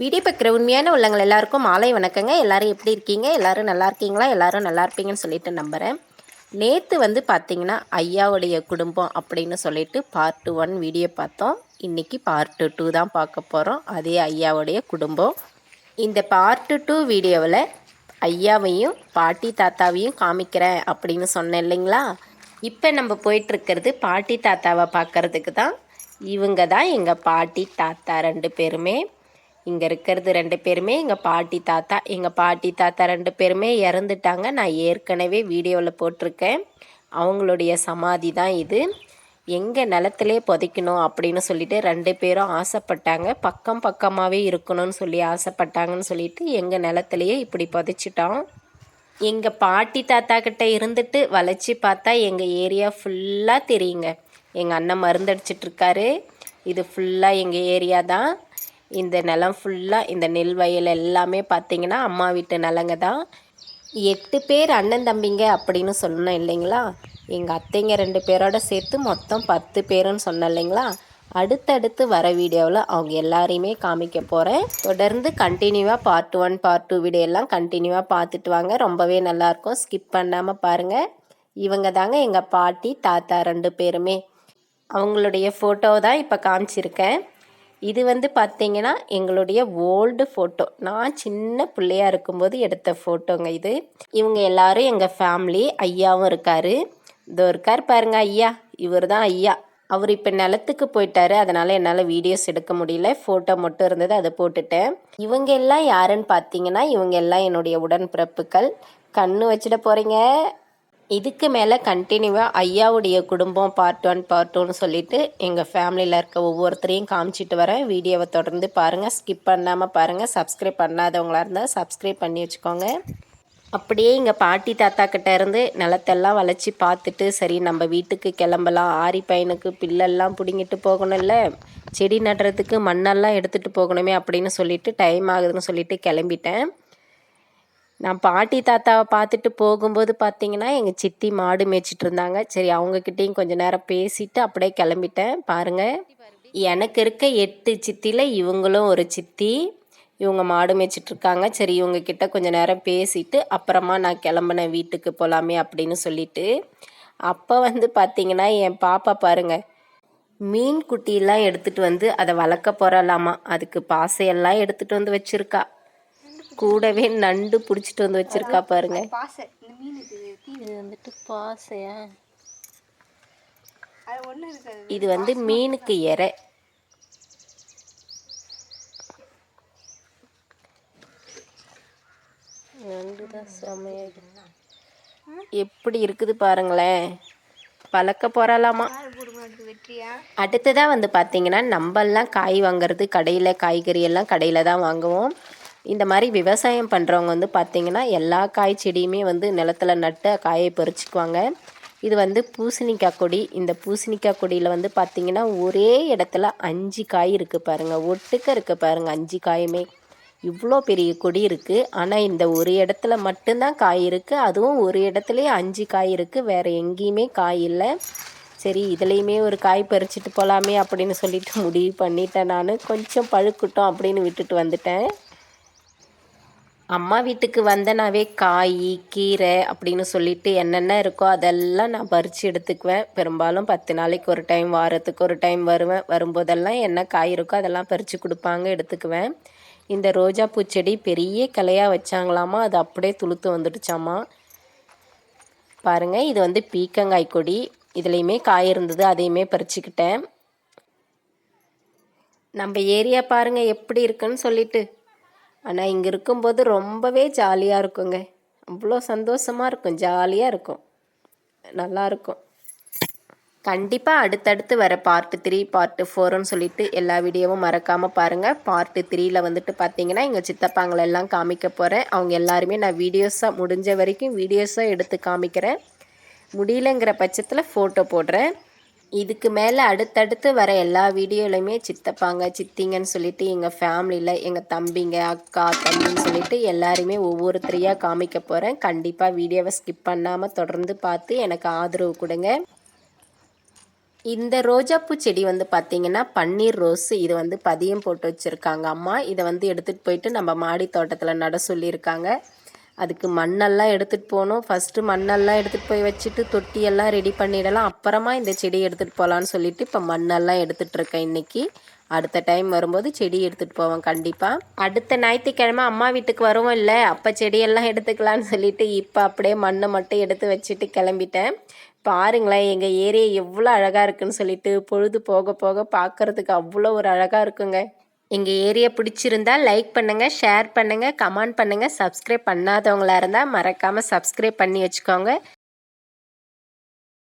Video பார்க்குற உண்மையான உள்ளங்கள் எல்லாருக்கும் மாலை வணக்கங்க. எல்லாரும் எப்படி இருக்கீங்க? எல்லாரும் நல்லா இருக்கீங்களா? எல்லாரும் நல்லா இருப்பீங்கன்னு சொல்லிட்டு நம்புகிறேன் நேற்று வந்து பார்த்தீங்கன்னா ஐயாவுடைய குடும்பம் அப்படின்னு சொல்லிட்டு பார்ட் ஒன் வீடியோ பார்த்தோம். இன்றைக்கி பார்ட் டூ தான் பார்க்க போகிறோம் அதே ஐயாவுடைய குடும்பம். இந்த பார்ட் டூ வீடியோவில் ஐயாவையும் பாட்டி தாத்தாவையும் காமிக்கிறேன் அப்படின்னு சொன்னேன் இல்லைங்களா? இப்போ நம்ம போயிட்டுருக்கிறது பாட்டி தாத்தாவை பார்க்கறதுக்கு தான். இவங்க தான் எங்கள் பாட்டி தாத்தா ரெண்டு பேருமே. இங்கே இருக்கிறது ரெண்டு பேருமே எங்கள் பாட்டி தாத்தா எங்கள் பாட்டி தாத்தா ரெண்டு பேருமே இறந்துட்டாங்க. நான் ஏற்கனவே வீடியோவில் போட்டிருக்கேன். அவங்களுடைய சமாதி தான் இது. எங்கள் நிலத்திலே புதைக்கணும் அப்படின்னு சொல்லிட்டு ரெண்டு பேரும் ஆசைப்பட்டாங்க. பக்கம் பக்கமாகவே இருக்கணும்னு சொல்லி ஆசைப்பட்டாங்கன்னு சொல்லிட்டு எங்கள் நிலத்திலேயே இப்படி புதைச்சிட்டோம். எங்கள் பாட்டி தாத்தா கிட்ட இருந்துட்டு வளைச்சி பார்த்தா எங்கள் ஏரியா ஃபுல்லாக தெரியுங்க. எங்கள் அண்ணன் மருந்தடிச்சிட்ருக்காரு இது ஃபுல்லாக எங்கள் ஏரியா தான் இந்த நிலம் ஃபுல்லாக இந்த நெல் வயல் எல்லாமே பார்த்தீங்கன்னா அம்மா வீட்டு நிலங்க தான். எட்டு பேர் அண்ணன் தம்பிங்க அப்படின்னு சொன்னோம் இல்லைங்களா? எங்கள் அத்தைங்க ரெண்டு பேரோட சேர்த்து மொத்தம் பத்து பேருன்னு சொன்னேன் இல்லைங்களா? அடுத்தடுத்து வர வீடியோவில் அவங்க எல்லாரையுமே காமிக்க போகிறேன் தொடர்ந்து கண்டினியூவாக part one part two video எல்லாம் கண்டினியூவாக பார்த்துட்டு வாங்க. ரொம்பவே நல்லாயிருக்கும் ஸ்கிப் பண்ணாமல் பாருங்கள் இவங்க தாங்க எங்கள் பாட்டி தாத்தா ரெண்டு பேருமே. அவங்களுடைய ஃபோட்டோ தான் இப்போ காமிச்சிருக்கேன். இது வந்து பார்த்தீங்கன்னா எங்களுடைய ஓல்டு ஃபோட்டோ நான் சின்ன பிள்ளையா இருக்கும்போது எடுத்த ஃபோட்டோங்க இது. இவங்க எல்லாரும் எங்கள் ஃபேமிலி ஐயாவும் இருக்கார். இதோ இருக்கார் பாருங்க ஐயா. இவர் தான் ஐயா. அவர் இப்போ நிலத்துக்கு போயிட்டாரு. அதனால் என்னால் வீடியோஸ் எடுக்க முடியல. ஃபோட்டோ மட்டும் இருந்தது அதை போட்டுட்டேன். இவங்க எல்லாம் யாருன்னு பார்த்தீங்கன்னா இவங்க எல்லாம் என்னுடைய உடன்பிறப்புகள். கண்ணு வச்சிட போகிறீங்க இதுக்கு மேலே கண்டினியூவாக ஐயாவுடைய குடும்பம் பார்ட் ஒன் பார்ட் டூன்னு சொல்லிட்டு எங்கள் ஃபேமிலியில் இருக்க ஒவ்வொருத்தரையும் காமிச்சிட்டு வரேன். வீடியோவை தொடர்ந்து பாருங்கள் ஸ்கிப் பண்ணாமல் பாருங்கள் சப்ஸ்கிரைப் பண்ணாதவங்களாக இருந்தால் சப்ஸ்கிரைப் பண்ணி வச்சுக்கோங்க. அப்படியே இங்கே பாட்டி தாத்தா கிட்ட இருந்து நிலத்தெல்லாம் வளைச்சி பார்த்துட்டு சரி நம்ம வீட்டுக்கு கிளம்பலாம். ஆரி பையனுக்கு பில்லெல்லாம் பிடுங்கிட்டு போகணும்ல. செடி நடுறதுக்கு மண்ணெல்லாம் எடுத்துகிட்டு போகணுமே அப்படின்னு சொல்லிட்டு டைம் ஆகுதுன்னு சொல்லிட்டு கிளம்பிட்டேன். நான் பாட்டி தாத்தாவை பார்த்துட்டு போகும்போது பார்த்தீங்கன்னா எங்கள் சித்தி மாடு மேய்ச்சிட்டு இருந்தாங்க. சரி அவங்கக்கிட்டேயும் கொஞ்சம் நேரம் பேசிட்டு அப்படியே கிளம்பிட்டேன். பாருங்கள் எனக்கு இருக்க எட்டு சித்தியில் இவங்களும் ஒரு சித்தி. இவங்க மாடு மேய்ச்சிட்ருக்காங்க சரி இவங்கக்கிட்ட கொஞ்சம் நேரம் பேசிட்டு அப்புறமா நான் கிளம்புனேன் வீட்டுக்கு போகலாமே அப்படின்னு சொல்லிட்டு அப்போ வந்து பார்த்தீங்கன்னா என் பாப்பா பாருங்கள் மீன் குட்டியெல்லாம் எடுத்துகிட்டு வந்து அதை வளர்க்க போகிறலாமா அதுக்கு பாசையெல்லாம் எடுத்துகிட்டு வந்து வச்சுருக்கா. கூடவே நண்டு பிடிச்சிட்டு வந்து வச்சிருக்கா பாருங்க. பாசை இந்த மீனுக்கு தீ இது வந்துட்டு பாசையா? இது வந்து மீனுக்கு இறை நண்டு தான் செமையா இருக்கு. எப்படி இருக்குது பாருங்களேன். பழக்க போறலாமா? அடுத்ததாக வந்து பார்த்தீங்கன்னா நம்மெல்லாம் காய் வாங்குறது கடையில் காய்கறி எல்லாம் கடையில் தான் வாங்குவோம். இந்த மாதிரி விவசாயம் பண்ணுறவங்க வந்து பார்த்திங்கன்னா எல்லா காய் செடியுமே வந்து நிலத்துல நட்டு காயை பறிச்சுக்குவாங்க. இது வந்து பூசணிக்காய் கொடி. இந்த பூசணிக்காய் கொடியில் வந்து பார்த்திங்கன்னா ஒரே இடத்துல அஞ்சு காய் இருக்குது பாருங்கள் ஒட்டுக்க இருக்குது பாருங்கள் அஞ்சு காயுமே. இவ்வளோ பெரிய கொடி இருக்குது ஆனால் இந்த ஒரு இடத்துல மட்டும்தான் காய் இருக்குது அதுவும் ஒரு இடத்துலையே அஞ்சு காய் இருக்குது வேறு எங்கேயுமே காய் இல்லை. சரி இதுலேயுமே ஒரு காய் பறிச்சிட்டு போகலாமே அப்படின்னு சொல்லிட்டு முடிவு பண்ணிட்டேன் நான். கொஞ்சம் பழுக்கட்டும் அப்படின்னு விட்டுட்டு வந்துட்டேன். அம்மா வீட்டுக்கு வந்தனாவே காய் கீரை அப்படின்னு சொல்லிட்டு என்னென்ன இருக்கோ அதெல்லாம் நான் பறித்து எடுத்துக்குவேன். பெரும்பாலும் பத்து நாளைக்கு ஒரு டைம் வாரத்துக்கு ஒரு டைம் வருவேன். வரும்போதெல்லாம் என்ன காய் இருக்கோ அதெல்லாம் பறித்து கொடுப்பாங்க எடுத்துக்குவேன். இந்த ரோஜா பூச்செடி பெரிய கிளையாக வச்சாங்களாமா அது அப்படியே துளுத்து வந்துடுச்சாமா. பாருங்கள் இது வந்து பீக்கங்காய் கொடி. இதுலேயுமே காய் இருந்தது அதையுமே பறிச்சுக்கிட்டேன். நம்ம ஏரியா பாருங்கள் எப்படி இருக்குன்னு சொல்லிட்டு. ஆனால் இங்கே இருக்கும்போது ரொம்பவே ஜாலியாக இருக்குங்க. அவ்வளோ சந்தோஷமாக இருக்கும். ஜாலியாக இருக்கும். நல்லாயிருக்கும் கண்டிப்பாக அடுத்தடுத்து வர பார்ட்டு த்ரீ பார்ட்டு ஃபோர்னு சொல்லிட்டு எல்லா வீடியோவும் மறக்காமல் பாருங்கள் பார்ட்டு த்ரீயில் வந்துட்டு பார்த்தீங்கன்னா எங்கள் சித்தப்பாங்களெல்லாம் காமிக்க போகிறேன் அவங்க எல்லாருமே நான் வீடியோஸாக முடிஞ்ச வரைக்கும் வீடியோஸாக எடுத்து காமிக்கிறேன். முடியலங்கிற பட்சத்தில் ஃபோட்டோ போடுறேன். இதுக்கு மேலே அடுத்தடுத்து வர எல்லா வீடியோலையுமே சித்தப்பாங்க சித்திங்கன்னு சொல்லிட்டு எங்கள் ஃபேமிலியில் எங்கள் தம்பிங்க அக்கா தம்பின்னு சொல்லிட்டு எல்லாருமே ஒவ்வொருத்தரையாக காமிக்க போகிறேன் கண்டிப்பாக வீடியோவை ஸ்கிப் பண்ணாமல் தொடர்ந்து பார்த்து எனக்கு ஆதரவு கொடுங்க. இந்த ரோஜாப்பூ செடி வந்து பார்த்திங்கன்னா பன்னீர் ரோஸ் இது வந்து பதியம் போட்டு வச்சுருக்காங்க அம்மா. இதை வந்து எடுத்துகிட்டு போயிட்டு நம்ம மாடி தோட்டத்தில் நட சொல்லியிருக்காங்க. அதுக்கு மண்ணெல்லாம் எடுத்துகிட்டு போகணும். ஃபஸ்ட்டு மண்ணெல்லாம் எடுத்துகிட்டு போய் வச்சுட்டு தொட்டியெல்லாம் ரெடி பண்ணிடலாம். அப்புறமா இந்த செடி எடுத்துகிட்டு போகலான்னு சொல்லிட்டு இப்போ மண்ணெல்லாம் எடுத்துகிட்ருக்கேன் இன்றைக்கி அடுத்த டைம் வரும்போது செடி எடுத்துகிட்டு போவோம் கண்டிப்பாக அடுத்த ஞாயிற்றுக்கிழமை அம்மா வீட்டுக்கு வருவோம் இல்லை? அப்போ செடியெல்லாம் எடுத்துக்கலான்னு சொல்லிட்டு இப்போ அப்படியே மண்ணை மட்டும் எடுத்து வச்சுட்டு கிளம்பிட்டேன். பாருங்களேன் எங்கள் ஏரியா எவ்வளோ அழகாக இருக்குன்னு சொல்லிட்டு பொழுது போக போக பார்க்குறதுக்கு அவ்வளோ ஒரு அழகாக இருக்குங்க. எங்கள் ஏரியா பிடிச்சிருந்தா லைக் பண்ணுங்கள் ஷேர் பண்ணுங்கள் கமெண்ட் பண்ணுங்கள் சப்ஸ்கிரைப் பண்ணாதவங்களா இருந்தால் மறக்காமல் சப்ஸ்கிரைப் பண்ணி வச்சுக்கோங்க.